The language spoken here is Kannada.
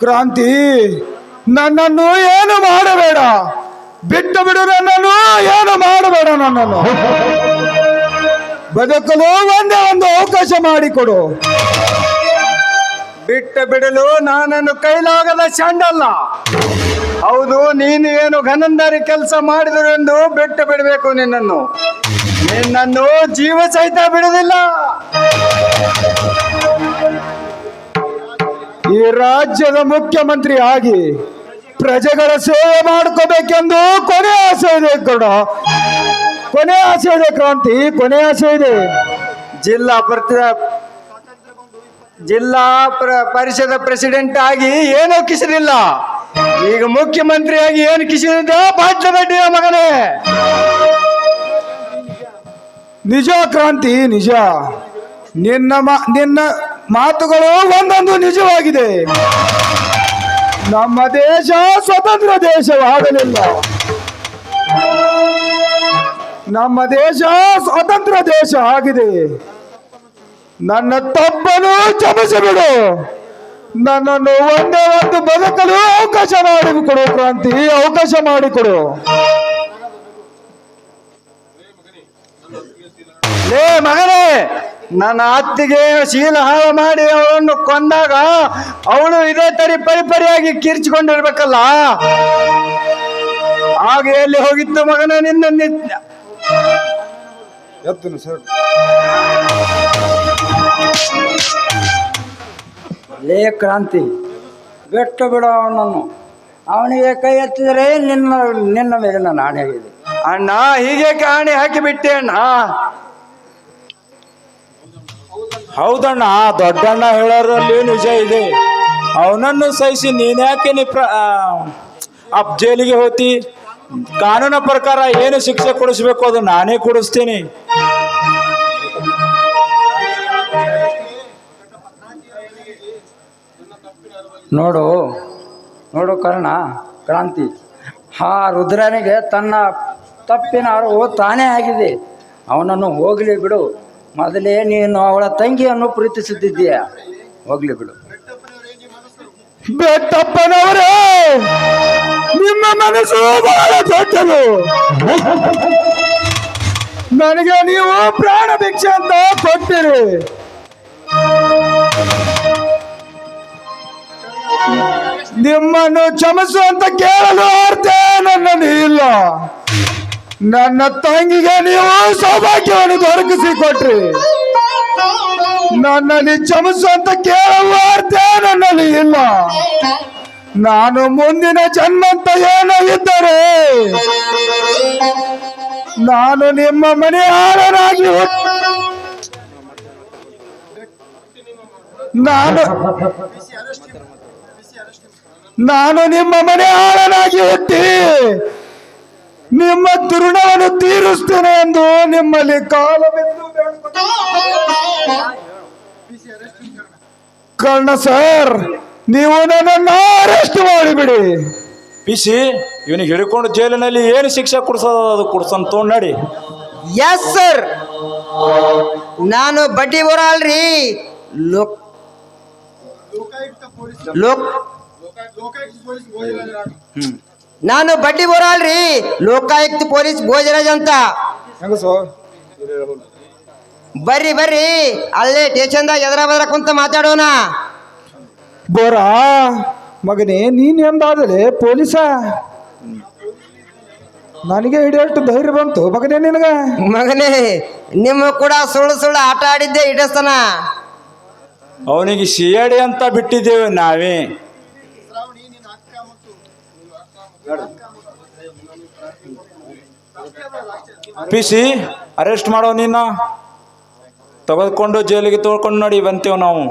ಕ್ರಾಂತಿ, ನನ್ನನ್ನು ಏನು ಮಾಡಬೇಡ? ಬಿಟ್ಟು ಬಿಡು ನನ್ನನ್ನು, ಏನು ಮಾಡಬೇಡ ನನ್ನನ್ನು? ಬದುಕಲು ಒಂದೇ ಒಂದು ಅವಕಾಶ ಮಾಡಿಕೊಡು. ಬಿಟ್ಟು ಬಿಡಲು ನಾನನ್ನು ಕೈಲಾಗದ ಚಂಡಲ್ಲ. ಹೌದು, ನೀನು ಏನು ಘನಂದಾರಿ ಕೆಲಸ ಮಾಡಿದರು ಎಂದು ಬಿಟ್ಟು ಬಿಡಬೇಕು ನಿನ್ನನ್ನು. ನಿನ್ನನ್ನು ಜೀವ ಸಹಿತ ಬಿಡುವುದಿಲ್ಲ. ಈ ರಾಜ್ಯದ ಮುಖ್ಯಮಂತ್ರಿ ಆಗಿ ಪ್ರಜೆಗಳ ಸೇವೆ ಮಾಡ್ಕೋಬೇಕೆಂದು ಕೊನೆ ಆಸೆ ಇದೆ ಕೊಡ ಕೊನೆ ಆಸೆ ಇದೆ ಕ್ರಾಂತಿ, ಕೊನೆ ಆಸೆ ಇದೆ. ಜಿಲ್ಲಾ ಪ್ರತಿ ಜಿಲ್ಲಾ ಪ್ರ ಪರಿಷದ ಪ್ರೆಸಿಡೆಂಟ್ ಆಗಿ ಏನೂ ಕಿಸಿರಿಲ್ಲ ಈಗ ಮುಖ್ಯಮಂತ್ರಿಯಾಗಿ ಏನು ಕಿಸಿದ ಬಾಟ್ಲ ಮಗನೇ. ನಿಜ ಕ್ರಾಂತಿ, ನಿಜ. ನಿನ್ನ ನಿನ್ನ ಮಾತುಗಳು ಒಂದೊಂದು ನಿಜವಾಗಿದೆ. ನಮ್ಮ ದೇಶ ಸ್ವತಂತ್ರ ದೇಶವಾಗಲಿಲ್ಲ. ನಮ್ಮ ದೇಶ ಸ್ವತಂತ್ರ ದೇಶ ಆಗಿದೆ. ನನ್ನ ತಪ್ಪನ್ನು ಕ್ಷಮಿಸಿಬಿಡು ನನ್ನನ್ನು ಒಂದೇ ಒಂದು ಬದುಕಲು ಅವಕಾಶ ಮಾಡಿಕೊಡು ಕ್ರಾಂತಿ, ಅವಕಾಶ ಮಾಡಿಕೊಡು. ಲೇ ಮಗನೇ ನನ್ನ ಅತ್ತಿಗೆ ಶೀಲ ಹಾಳು ಮಾಡಿ ಅವಳನ್ನು ಕೊಂದಾಗ ಅವಳು ಇದೇ ತರಿ ಪರಿಪರಿಯಾಗಿ ಕಿರ್ಚಿಕೊಂಡಿರ್ಬೇಕಲ್ಲ? ಆಗ ಎಲ್ಲಿ ಹೋಗಿತ್ತು ಮಗನ ನಿನ್ನ ನಿತ್ಯ ಸರ್. ಲೇ ಕ್ರಾಂತಿ ಬೆಟ್ಟ ಬಿಡ ಅವನನ್ನು. ಅವನಿಗೆ ಕೈ ಎತ್ತಿದರೆ ನಿನ್ನ ನಿನ್ನ ಮೇಲೆ ನಾನು ಆಣೆ ಆಗಿದೆ ಅಣ್ಣ ಹೀಗೆ ಕಾಣಿ ಹಾಕಿ ಬಿಟ್ಟೆ ಅಣ್ಣ. ಹೌದಣ್ಣ ದೊಡ್ಡಣ್ಣ ಹೇಳೋದ್ರಲ್ಲಿ ನಿಜ ಇದೆ? ಅವನನ್ನು ಸಹಿಸಿ ನೀನ್ಯಾಕೆ ನೀ ಪ್ರ ಆ ಜೈಲಿಗೆ ಹೋತಿ ಕಾನೂನ ಪ್ರಕಾರ ಏನು ಶಿಕ್ಷೆ ಕೊಡಿಸ್ಬೇಕು ಅದು ನಾನೇ ಕೊಡಿಸ್ತೀನಿ. ನೋಡು ನೋಡು ಕರ್ಣ, ಕ್ರಾಂತಿ. ಆ ರುದ್ರನಿಗೆ ತನ್ನ ತಪ್ಪಿನ ಅರಿವು ತಾನೇ ಆಗಿದೆ. ಅವನನ್ನು ಹೋಗಲಿ ಬಿಡು. ಮೊದಲೇ ನೀನು ಅವಳ ತಂಗಿಯನ್ನು ಪ್ರೀತಿಸುತ್ತಿದ್ದೀಯ ಹೋಗ್ಲಿ ಬಿಡು. ಬೆಟ್ಟಪ್ಪನವರೇ, ನಿಮ್ಮ ಮನಸ್ಸು ಬಹಳ ದೊಡ್ಡದು. ನನಗೆ ನೀವು ಪ್ರಾಣ ಭಿಕ್ಷೆ ಅಂತ ಕೊಟ್ಟಿರಿ. ನಿಮ್ಮನ್ನು ಕ್ಷಮಿಸುವಂತ ಕೇಳಲು ಅರ್ಥ ನನ್ನ ಇಲ್ಲ. ನನ್ನ ತಂಗಿಗೆ ನೀವು ಸೌಭಾಗ್ಯವನ್ನು ದೊರಕಿಸಿ ಕೊಟ್ರಿ ನನ್ನಲ್ಲಿ ಚಮಸು ಅಂತ ಕೇಳುವಾರ್ತೆ ನನ್ನಲ್ಲಿ ಇಲ್ಲ. ನಾನು ಮುಂದಿನ ಜನ್ಮಂತ ಏನೋ ಇದ್ದರೆ, ನಾನು ನಿಮ್ಮ ಮನೆ ಹುಟ್- ನಾನು ನಾನು ನಿಮ್ಮ ಮನೆ ಆಳನಾಗಿ ಹುಟ್ಟಿ ನಿಮ್ಮ ದುರ್ಣವನ್ನು ತೀರಿಸ್ತೇನೆ ಎಂದು ನಿಮ್ಮಲ್ಲಿ ಕಾಲವೆಂದು ಕರ್ಣ ಸರ್ ನೀವು ನನ್ನನ್ನು ಅರೆಸ್ಟ್ ಮಾಡಿಬಿಡಿ. ಪಿಸಿ ಇವನಿಗೆ ಹಿಡ್ಕೊಂಡು ಜೈಲಿನಲ್ಲಿ ಏನು ಶಿಕ್ಷೆ ಕೊಡ್ಸೋದು ಅದು ಕೊಡ್ಸನ್ ನೋಡಿ ನಡಿ. ಎಸ್ ಸರ್ ನಾನು ಬಡ್ಡಿ ಬರ ಅಲ್ರಿ. ಲೋಕ್ ಲೋಕ್ ನಾನು ಬಡ್ಡಿ ಬರ ಅಲ್ರಿ ಲೋಕಾಯುಕ್ತ ಪೊಲೀಸ್ ಭೋಜರಾಜ್ ಅಂತ. ಬರ್ರಿ ಬರ್ರಿ. ಅಲ್ಲೇ ಸ್ಟೇಷನ್ದಾಗ ಎದರ ಬದರ ಕುಂತ ಮಾತಾಡೋಣ. ಬೋರಾ ಮಗನೇ ನೀನ್ ಎಂದಾದಲೆ ಪೊಲೀಸ? ನನಗೆ ಹಿಡಿಯಷ್ಟು ಧೈರ್ಯ ಬಂತು ಮಗನೇ ನಿನಗ? ಮಗನೇ ನಿಮ್ಮ ಕೂಡ ಸುಳ್ಳು ಸುಳ್ಳು ಆಟ ಆಡಿದ್ದೆ ಇಡಸ್ತನ ಅವನಿಗೆ ಸಿ ಅಂತ ಬಿಟ್ಟಿದ್ದೇವೆ ನಾವೇ. ಪಿ ಸಿ ಅರೆಸ್ಟ್ ಮಾಡೋ ನಿನ್ನ. ತೆಗೆದುಕೊಂಡು ಜೈಲಿಗೆ ತೋಳ್ಕೊಂಡು ನೋಡಿ ಬಂತೇವೆ ನಾವು.